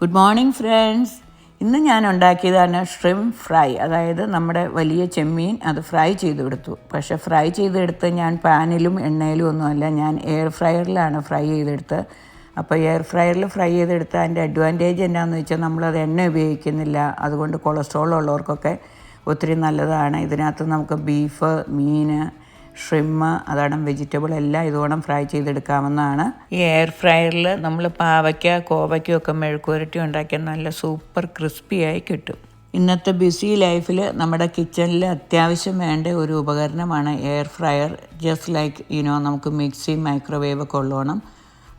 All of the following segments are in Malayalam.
ഗുഡ് മോർണിംഗ് ഫ്രണ്ട്സ് ഇന്ന് ഞാൻ ഉണ്ടാക്കിയതാണ് ഷ്രിം ഫ്രൈ അതായത് നമ്മുടെ വലിയ ചെമ്മീൻ അത് ഫ്രൈ ചെയ്തെടുത്തു. പക്ഷെ ഫ്രൈ ചെയ്തെടുത്ത് ഞാൻ പാനിലും എണ്ണയിലും ഒന്നുമല്ല ഞാൻ എയർ ഫ്രയറിലാണ് ഫ്രൈ ചെയ്തെടുത്ത്. അപ്പോൾ എയർ ഫ്രയറിൽ ഫ്രൈ ചെയ്തെടുത്ത് അതിന്റെ അഡ്വാന്റേജ് എന്നാന്ന് വെച്ചാൽ നമ്മളത് എണ്ണ ഉപയോഗിക്കുന്നില്ല. അതുകൊണ്ട് കൊളസ്ട്രോൾ ഉള്ളവർക്കൊക്കെ ഒത്തിരി നല്ലതാണ്. ഇതിനകത്ത് നമുക്ക് ബീഫ് മീൻ ഷ്രിമ്മ് അതാണ് വെജിറ്റബിൾ എല്ലാം ഇതോടം ഫ്രൈ ചെയ്തെടുക്കാവുന്നതാണ്. ഈ എയർ ഫ്രയറിൽ നമ്മൾ പാവയ്ക്ക കോവയ്ക്കും ഒക്കെ മെഴുക്കുരട്ടി ഉണ്ടാക്കിയാൽ നല്ല സൂപ്പർ ക്രിസ്പിയായി കിട്ടും. ഇന്നത്തെ ബിസി ലൈഫിൽ നമ്മുടെ കിച്ചണിൽ അത്യാവശ്യം വേണ്ട ഒരു ഉപകരണമാണ് air fryer. Just like you know നമുക്ക് മിക്സി മൈക്രോവേവ് ഒക്കെ ഉള്ളോണം.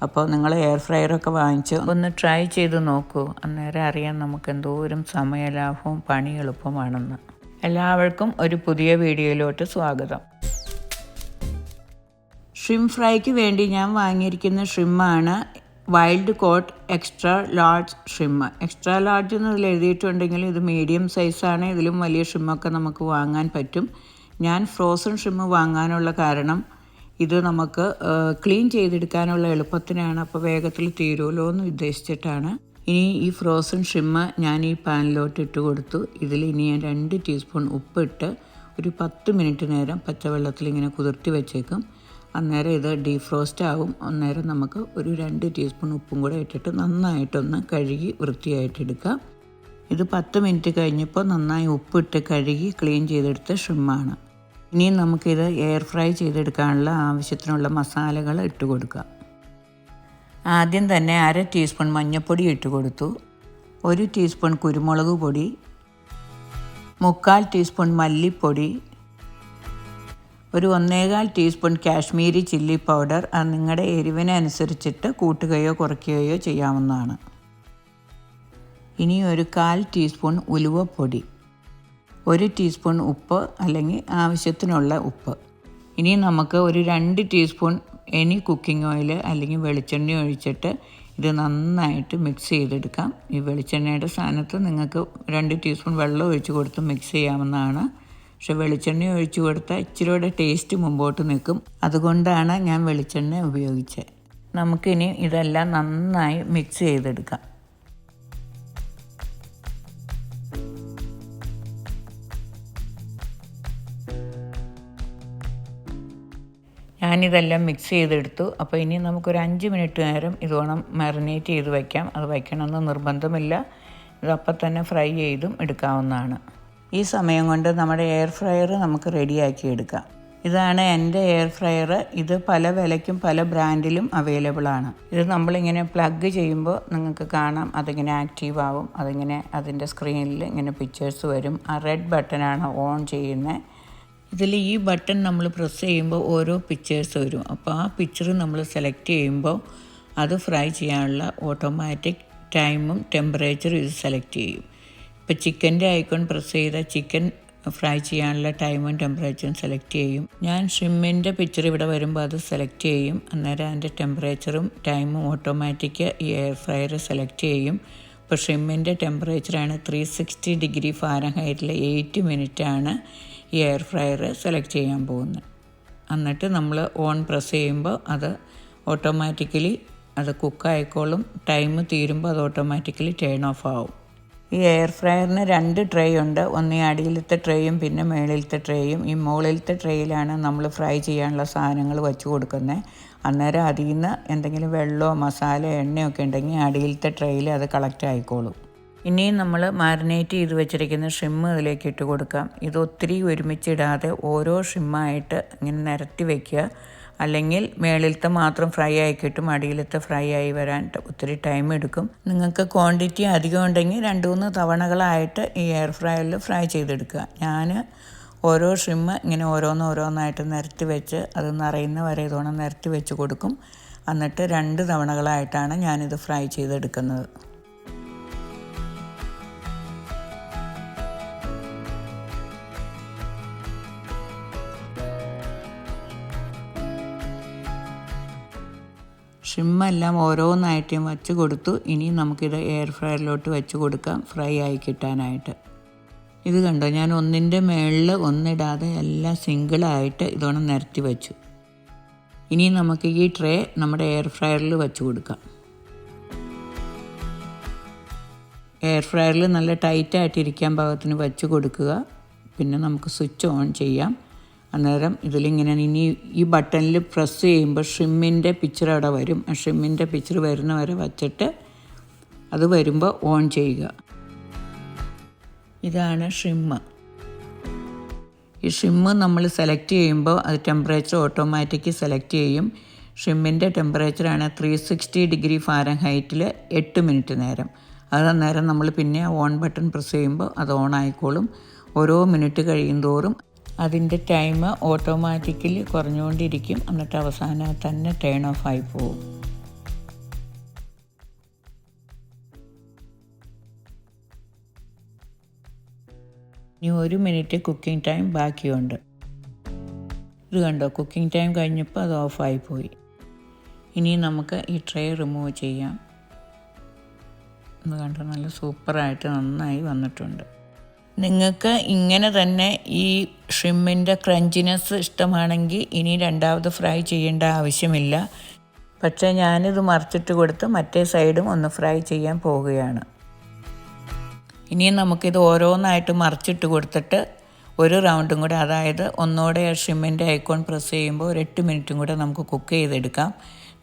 അപ്പോൾ നിങ്ങൾ എയർ ഫ്രയറൊക്കെ വാങ്ങിച്ച് ഒന്ന് ട്രൈ ചെയ്ത് നോക്കൂ. അന്നേരം അറിയാം നമുക്ക് എന്തോരം സമയലാഭവും പണി എളുപ്പമാണെന്ന്. എല്ലാവർക്കും ഒരു പുതിയ വീഡിയോയിലോട്ട് സ്വാഗതം. ഷ്രിം ഫ്രൈക്ക് വേണ്ടി ഞാൻ വാങ്ങിയിരിക്കുന്ന ഷ്രിമ്മാണ് wild caught extra large shrimp extra large എന്ന് ഇതിൽ എഴുതിയിട്ടുണ്ടെങ്കിൽ ഇത് മീഡിയം സൈസാണ് ഇതിലും വലിയ ഷ്രിമ്മൊക്കെ നമുക്ക് വാങ്ങാൻ പറ്റും. ഞാൻ ഫ്രോസൺ ഷിമ്മ് വാങ്ങാനുള്ള കാരണം ഇത് നമുക്ക് ക്ലീൻ ചെയ്തെടുക്കാനുള്ള എളുപ്പത്തിനാണ്. അപ്പോൾ വേഗത്തിൽ തീരുമല്ലോ എന്ന് ഉദ്ദേശിച്ചിട്ടാണ്. ഇനി ഈ ഫ്രോസൺ ഷിമ്മ ഞാൻ ഈ പാനിലോട്ട് ഇട്ട് കൊടുത്തു. ഇതിൽ ഇനി ഞാൻ രണ്ട് ടീസ്പൂൺ ഉപ്പിട്ട് ഒരു പത്ത് മിനിറ്റ് നേരം പച്ചവെള്ളത്തിൽ ഇങ്ങനെ കുതിർത്തി വെച്ചേക്കും. അന്നേരം ഇത് ഡീഫ്രോസ്റ്റ് ആവും. അന്നേരം നമുക്ക് ഒരു രണ്ട് ടീസ്പൂൺ ഉപ്പും കൂടെ ഇട്ടിട്ട് നന്നായിട്ടൊന്ന് കഴുകി വൃത്തിയായിട്ട് എടുക്കാം. ഇത് പത്ത് മിനിറ്റ് കഴിഞ്ഞപ്പോൾ നന്നായി ഉപ്പിട്ട് കഴുകി ക്ലീൻ ചെയ്തെടുത്ത ഷ്രിമ്മാണ് ഇനി നമുക്കിത് എയർ ഫ്രൈ ചെയ്തെടുക്കാനുള്ള ആവശ്യത്തിനുള്ള മസാലകൾ ഇട്ട് കൊടുക്കാം. ആദ്യം തന്നെ അര ടീസ്പൂൺ മഞ്ഞൾപ്പൊടി ഇട്ട് കൊടുത്തു. ഒരു ടീസ്പൂൺ കുരുമുളക് പൊടി മുക്കാൽ ടീസ്പൂൺ മല്ലിപ്പൊടി ഒരു ഒന്നേകാൽ ടീസ്പൂൺ കാശ്മീരി ചില്ലി പൗഡർ അത് നിങ്ങളുടെ എരിവിനനുസരിച്ചിട്ട് കൂട്ടുകയോ കുറയ്ക്കുകയോ ചെയ്യാവുന്നതാണ്. ഇനി ഒരു കാൽ ടീസ്പൂൺ ഉലുവപ്പൊടി ഒരു ടീസ്പൂൺ ഉപ്പ് അല്ലെങ്കിൽ ആവശ്യത്തിനുള്ള ഉപ്പ്. ഇനി നമുക്ക് ഒരു രണ്ട് ടീസ്പൂൺ എനി കുക്കിംഗ് ഓയിൽ അല്ലെങ്കിൽ വെളിച്ചെണ്ണ ഒഴിച്ചിട്ട് ഇത് നന്നായിട്ട് മിക്സ് ചെയ്തെടുക്കാം. ഈ വെളിച്ചെണ്ണയുടെ സ്ഥാനത്ത് നിങ്ങൾക്ക് രണ്ട് ടീസ്പൂൺ വെള്ളം ഒഴിച്ച് കൊടുത്ത് മിക്സ് ചെയ്യാവുന്നതാണ്. പക്ഷെ വെളിച്ചെണ്ണ ഒഴിച്ചു കൊടുത്താൽ ഇച്ചിരിയുടെ ടേസ്റ്റ് മുമ്പോട്ട് നിൽക്കും. അതുകൊണ്ടാണ് ഞാൻ വെളിച്ചെണ്ണ ഉപയോഗിച്ചത് നമുക്കിനി ഇതെല്ലാം നന്നായി മിക്സ് ചെയ്തെടുക്കാം. ഞാനിതെല്ലാം മിക്സ് ചെയ്തെടുത്തു. അപ്പോൾ ഇനി നമുക്കൊരു അഞ്ച് മിനിറ്റ് നേരം ഇതോണം മാറിനേറ്റ് ചെയ്ത് വയ്ക്കാം. അത് വയ്ക്കണമെന്ന് നിർബന്ധമില്ല. ഇതപ്പം തന്നെ ഫ്രൈ ചെയ്തും എടുക്കാവുന്നതാണ്. ഈ സമയം കൊണ്ട് നമ്മുടെ എയർ ഫ്രയർ നമുക്ക് റെഡിയാക്കി എടുക്കാം. ഇതാണ് എന്റെ എയർ ഫ്രയർ. ഇത് പല വിലയ്ക്കും പല ബ്രാൻഡിലും അവൈലബിൾ ആണ്. ഇത് നമ്മളിങ്ങനെ പ്ലഗ് ചെയ്യുമ്പോൾ നിങ്ങൾക്ക് കാണാം അതിങ്ങനെ ആക്റ്റീവ് ആവും. അതിങ്ങനെ അതിന്റെ സ്ക്രീനിൽ ഇങ്ങനെ പിക്ചേഴ്സ് വരും. ആ റെഡ് ബട്ടനാണ് ഓൺ ചെയ്യുന്നത്. ഇതിൽ ഈ ബട്ടൺ നമ്മൾ പ്രസ് ചെയ്യുമ്പോൾ ഓരോ പിക്ചേഴ്സ് വരും. അപ്പോൾ ആ പിക്ചർ നമ്മൾ സെലക്ട് ചെയ്യുമ്പോൾ അത് ഫ്രൈ ചെയ്യാനുള്ള ഓട്ടോമാറ്റിക് ടൈമും ടെമ്പറേച്ചറും ഇത് സെലക്ട് ചെയ്യും. ഇപ്പോൾ ചിക്കന്റെ ഐക്കൺ പ്രസ് ചെയ്താൽ ചിക്കൻ ഫ്രൈ ചെയ്യാനുള്ള ടൈമും ടെമ്പറേച്ചറും സെലക്ട് ചെയ്യും. ഞാൻ ഷിമ്മിന്റെ പിക്ചർ ഇവിടെ വരുമ്പോൾ അത് സെലക്ട് ചെയ്യും. അന്നേരം അതിന്റെ ടെമ്പറേച്ചറും ടൈമും ഓട്ടോമാറ്റിക് ഈ എയർ ഫ്രയർ സെലക്ട് ചെയ്യും. ഇപ്പോൾ ഷിമ്മിന്റെ ടെമ്പറേച്ചറാണ് ത്രീ സിക്സ്റ്റി ഡിഗ്രി ഫാരൻഹൈറ്റിൽ എയ്റ്റ് മിനിറ്റാണ് ഈ എയർ ഫ്രയർ സെലക്ട് ചെയ്യാൻ പോകുന്നത്. എന്നിട്ട് നമ്മൾ ഓൺ പ്രസ് ചെയ്യുമ്പോൾ അത് ഓട്ടോമാറ്റിക്കലി അത് കുക്കായിക്കോളും ടൈം തീരുമ്പോൾ അത് ഓട്ടോമാറ്റിക്കലി ടേൺ ഓഫ് ആവും. ഈ എയർ ഫ്രയറിന് രണ്ട് ട്രേ ഉണ്ട്. ഒന്ന് ഈ അടിയിലത്തെ ട്രേയും പിന്നെ മേളിലത്തെ ട്രേയും ഈ മുകളിലത്തെ ട്രേയിലാണ് നമ്മൾ ഫ്രൈ ചെയ്യാനുള്ള സാധനങ്ങൾ വെച്ച് കൊടുക്കുന്നത് അന്നേരം അതിൽ നിന്ന് എന്തെങ്കിലും വെള്ളമോ എണ്ണയോ ഒക്കെ ഉണ്ടെങ്കിൽ അടിയിലത്തെ ട്രേയിൽ അത് കളക്റ്റ് ആയിക്കോളും. ഇനിയും നമ്മൾ മാരിനേറ്റ് ചെയ്ത് വെച്ചിരിക്കുന്ന ഷിമ്മ് ഇതിലേക്ക് ഇട്ട് കൊടുക്കാം. ഇത് ഒത്തിരി ഒരുമിച്ചിടാതെ ഓരോ ഷിമ്മായിട്ട് ഇങ്ങനെ നിരത്തി വയ്ക്കുക അല്ലെങ്കിൽ മേളിലത്തെ മാത്രം ഫ്രൈ ആയി കിട്ടും അടിയിലത്തെ ഫ്രൈ ആയി വരാൻ ഒത്തിരി ടൈം എടുക്കും. നിങ്ങൾക്ക് ക്വാണ്ടിറ്റി അധികം ഉണ്ടെങ്കിൽ രണ്ട് മൂന്ന് തവണകളായിട്ട് ഈ എയർ ഫ്രൈയിൽ ഫ്രൈ ചെയ്തെടുക്കുക. ഞാൻ ഓരോ ഷ്രിമ്മ് ഇങ്ങനെ ഓരോന്ന് ഓരോന്നായിട്ട് നിരത്തി വെച്ച് അത് നിറയുന്ന വരെ ഇതോണം നിരത്തി വെച്ച് കൊടുക്കും. എന്നിട്ട് രണ്ട് തവണകളായിട്ടാണ് ഞാനിത് ഫ്രൈ ചെയ്തെടുക്കുന്നത്. ഷ്രിമ്മെല്ലാം ഓരോന്നായിട്ടും വച്ച് കൊടുത്തു. ഇനി നമുക്കിത് എയർ ഫ്രയറിലോട്ട് വെച്ച് കൊടുക്കാം. ഫ്രൈ ആയി കിട്ടാനായിട്ട്. ഇത് കണ്ടോ? ഞാൻ ഒന്നിന്റെ മേളിൽ ഒന്നിടാതെ എല്ലാം സിംഗിളായിട്ട് ഇതോണം നിരത്തി വെച്ചു. ഇനി നമുക്ക് ഈ ട്രേ നമ്മുടെ എയർ ഫ്രയറിൽ വെച്ച് കൊടുക്കാം. എയർ ഫ്രയറിൽ നല്ല ടൈറ്റായിട്ടിരിക്കാൻ പാകത്തിന് വെച്ച് കൊടുക്കുക. പിന്നെ നമുക്ക് സ്വിച്ച് ഓൺ ചെയ്യാം. അന്നേരം ഇതിലിങ്ങനെ ഇനി ഈ ബട്ടണിൽ പ്രസ് ചെയ്യുമ്പോൾ ഷിമ്മിന്റെ പിക്ചർ അവിടെ വരും. ആ ഷിമ്മിന്റെ പിക്ചർ വരുന്ന വരെ വച്ചിട്ട് അത് വരുമ്പോൾ ഓൺ ചെയ്യുക. ഇതാണ് ഷിമ്മ് ഈ ഷിമ്മ് നമ്മൾ സെലക്ട് ചെയ്യുമ്പോൾ അത് ടെമ്പറേച്ചർ ഓട്ടോമാറ്റിക് സെലക്ട് ചെയ്യും. ഷിമ്മിന്റെ ടെമ്പറേച്ചറാണ് ത്രീ സിക്സ്റ്റി ഡിഗ്രി ഫാരൻ ഹൈറ്റിൽ എട്ട് മിനിറ്റ് നേരം. അത് നേരം നമ്മൾ പിന്നെ ഓൺ ബട്ടൺ പ്രസ് ചെയ്യുമ്പോൾ അത് ഓൺ ആയിക്കോളും. ഓരോ മിനിറ്റ് കഴിയും തോറും അതിന്റെ ടൈം ഓട്ടോമാറ്റിക്കലി കുറഞ്ഞുകൊണ്ടിരിക്കും. എന്നിട്ട് അവസാനം തന്നെ ടേൺ ഓഫ് ആയി പോകും ഇനി ഒരു മിനിറ്റ് കുക്കിംഗ് ടൈം ബാക്കിയുണ്ട്. ഇത് കണ്ടോ? കുക്കിംഗ് ടൈം കഴിഞ്ഞപ്പോൾ അത് ഓഫായി പോയി. ഇനി നമുക്ക് ഈ ട്രേ റിമൂവ് ചെയ്യാം. ഇത് കണ്ടോ? നല്ല സൂപ്പറായിട്ട് നന്നായി വന്നിട്ടുണ്ട്. നിങ്ങൾക്ക് ഇങ്ങനെ തന്നെ ഈ ഷ്രിമ്മിന്റെ ക്രഞ്ചിനെസ് ഇഷ്ടമാണെങ്കിൽ ഇനി രണ്ടാമത് ഫ്രൈ ചെയ്യേണ്ട ആവശ്യമില്ല. പക്ഷേ ഞാനിത് മറിച്ചിട്ട് കൊടുത്ത് മറ്റേ സൈഡും ഒന്ന് ഫ്രൈ ചെയ്യാൻ പോവുകയാണ്. ഇനിയും നമുക്കിത് ഓരോന്നായിട്ട് മറിച്ചിട്ട് കൊടുത്തിട്ട് ഒരു റൗണ്ടും കൂടെ അതായത് ഒന്നോടെ ഷിമ്മിന്റെ ഐക്കോൺ പ്രസ് ചെയ്യുമ്പോൾ ഒരു എട്ട് മിനിറ്റും കൂടെ നമുക്ക് കുക്ക് ചെയ്തെടുക്കാം.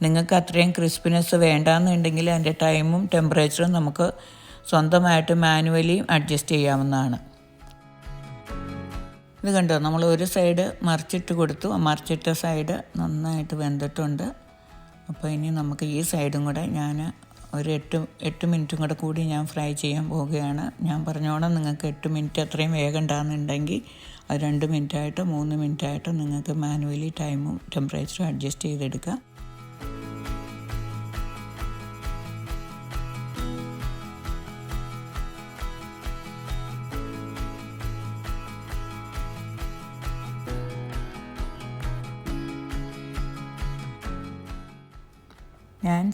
നിങ്ങൾക്ക് അത്രയും ക്രിസ്പിനെസ് വേണ്ടാന്നുണ്ടെങ്കിൽ അതിന്റെ ടൈമും ടെമ്പറേച്ചറും നമുക്ക് സ്വന്തമായിട്ട് മാനുവലി അഡ്ജസ്റ്റ് ചെയ്യാവുന്നതാണ്. ഇത് കണ്ടോ? നമ്മൾ ഒരു സൈഡ് മറിച്ചിട്ട് കൊടുത്തു. ആ മറിച്ചിട്ട സൈഡ് നന്നായിട്ട് വെന്തിട്ടുണ്ട്. അപ്പോൾ ഇനി നമുക്ക് ഈ സൈഡും കൂടെ ഞാൻ ഒരു എട്ട് എട്ട് മിനിറ്റും കൂടെ കൂടി ഞാൻ ഫ്രൈ ചെയ്യാൻ പോവുകയാണ്. ഞാൻ പറഞ്ഞോണം നിങ്ങൾക്ക് എട്ട് മിനിറ്റ് അത്രയും വേഗണ്ടാകുന്നുണ്ടെങ്കിൽ അത് രണ്ട് മിനിറ്റായിട്ടോ മൂന്ന് മിനിറ്റായിട്ടോ നിങ്ങൾക്ക് മാനുവലി ടൈമും ടെമ്പറേച്ചറും അഡ്ജസ്റ്റ് ചെയ്തെടുക്കാം.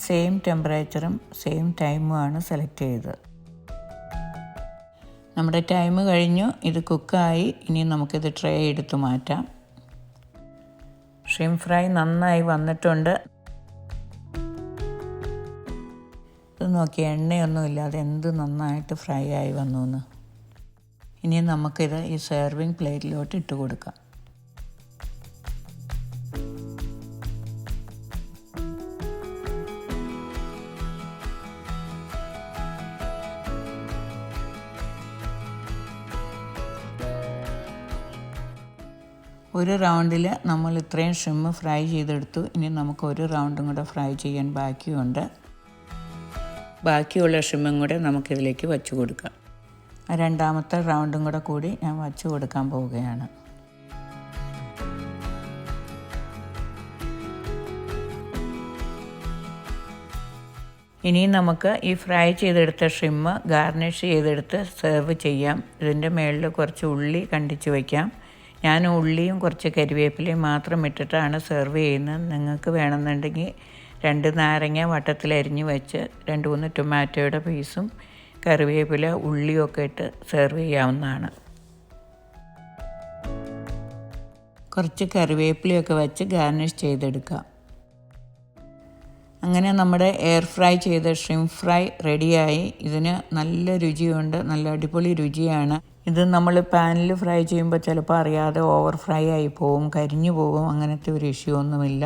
സെയിം ടെമ്പറേച്ചറും സെയിം ടൈമുമാണ് സെലക്ട് ചെയ്തത്. നമ്മുടെ ടൈം കഴിഞ്ഞു ഇത് കുക്കായി ഇനി നമുക്കിത് ട്രേ എടുത്തു മാറ്റാം. ഷ്രിം ഫ്രൈ നന്നായി വന്നിട്ടുണ്ട്. ഇത് നോക്കി എണ്ണയൊന്നും ഇല്ലാതെ എന്ത് നന്നായിട്ട് ഫ്രൈ ആയി വന്നു എന്ന്. ഇനി നമുക്കിത് ഈ സെർവിങ് പ്ലേറ്റിലോട്ട് ഇട്ട് കൊടുക്കാം. ഒരു റൗണ്ടിൽ നമ്മൾ ഇത്രയും ഷിമ്മ് ഫ്രൈ ചെയ്തെടുത്തു. ഇനി നമുക്ക് ഒരു റൗണ്ടും കൂടെ ഫ്രൈ ചെയ്യാൻ ബാക്കിയുണ്ട്. ബാക്കിയുള്ള ഷിമ്മും കൂടെ നമുക്കിതിലേക്ക് വച്ചു കൊടുക്കാം. രണ്ടാമത്തെ റൗണ്ടും കൂടെ കൂടി ഞാൻ വച്ചു കൊടുക്കാൻ പോവുകയാണ്. ഇനി നമുക്ക് ഈ ഫ്രൈ ചെയ്തെടുത്ത ഷിമ്മ് ഗാർണിഷ് ചെയ്തെടുത്ത് സെർവ് ചെയ്യാം. ഇതിന്റെ മുകളിൽ കുറച്ച് ഉള്ളി കണ്ടിച്ച് വയ്ക്കാം. ഞാൻ ഉള്ളിയും കുറച്ച് കരിവേപ്പിലയും മാത്രം ഇട്ടിട്ടാണ് സെർവ് ചെയ്യുന്നത്. നിങ്ങൾക്ക് വേണമെന്നുണ്ടെങ്കിൽ രണ്ട് നാരങ്ങ വട്ടത്തിൽ അരിഞ്ഞ് വെച്ച് രണ്ട് മൂന്ന് ടൊമാറ്റോയുടെ പീസും കറിവേപ്പില ഉള്ളിയൊക്കെ ഇട്ട് സെർവ് ചെയ്യാവുന്നതാണ്. കുറച്ച് കറിവേപ്പിലയൊക്കെ വെച്ച് ഗാർണിഷ് ചെയ്തെടുക്കാം അങ്ങനെ നമ്മുടെ എയർ ഫ്രൈ ചെയ്ത ഷ്രിം ഫ്രൈ റെഡിയായി ഇതിന് നല്ല രുചിയുണ്ട്. നല്ല അടിപൊളി രുചിയാണ്. ഇത് നമ്മൾ പാനിൽ ഫ്രൈ ചെയ്യുമ്പോൾ ചിലപ്പോൾ അറിയാതെ ഓവർ ഫ്രൈ ആയി പോവും കരിഞ്ഞു പോവും അങ്ങനത്തെ ഒരു ഇഷ്യൂ ഒന്നുമില്ല.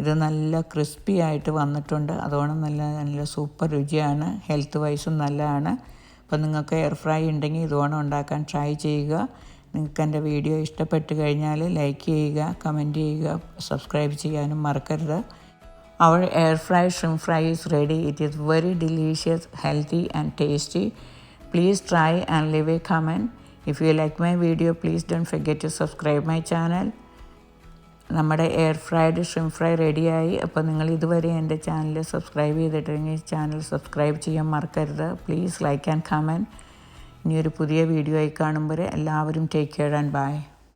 ഇത് നല്ല ക്രിസ്പി ആയിട്ട് വന്നിട്ടുണ്ട്. അതുകൊണ്ട് നല്ല നല്ല സൂപ്പർ രുചിയാണ്. ഹെൽത്ത് വൈസും നല്ലതാണ്. അപ്പോൾ നിങ്ങൾക്ക് എയർ ഫ്രൈ ഉണ്ടെങ്കിൽ ഇതുകൊണ്ട് ഉണ്ടാക്കാൻ ട്രൈ ചെയ്യുക. നിങ്ങൾക്ക് എന്റെ വീഡിയോ ഇഷ്ടപ്പെട്ട് കഴിഞ്ഞാൽ ലൈക്ക് ചെയ്യുക കമന്റ് ചെയ്യുക സബ്സ്ക്രൈബ് ചെയ്യാനും മറക്കരുത്. അവൾ air fry shrimp fry is ready it is very delicious, healthy and tasty. Please try and leave a comment. If you like my video, please don't forget to subscribe my channel. നമ്മുടെ എയർ ഫ്രൈഡ് ഷ്രിം ഫ്രൈ റെഡിയായി അപ്പോൾ നിങ്ങൾ ഇതുവരെ എന്റെ ചാനൽ സബ്സ്ക്രൈബ് ചെയ്തിട്ടുണ്ടെങ്കിൽ ചാനൽ സബ്സ്ക്രൈബ് ചെയ്യാൻ മറക്കരുത് പ്ലീസ് ലൈക്ക് ആൻഡ് കമന്റ് ഇനിയൊരു പുതിയ വീഡിയോ ആയി കാണുമ്പോൾ എല്ലാവരും ടേക്ക് കെയർ ആൻഡ് ബൈ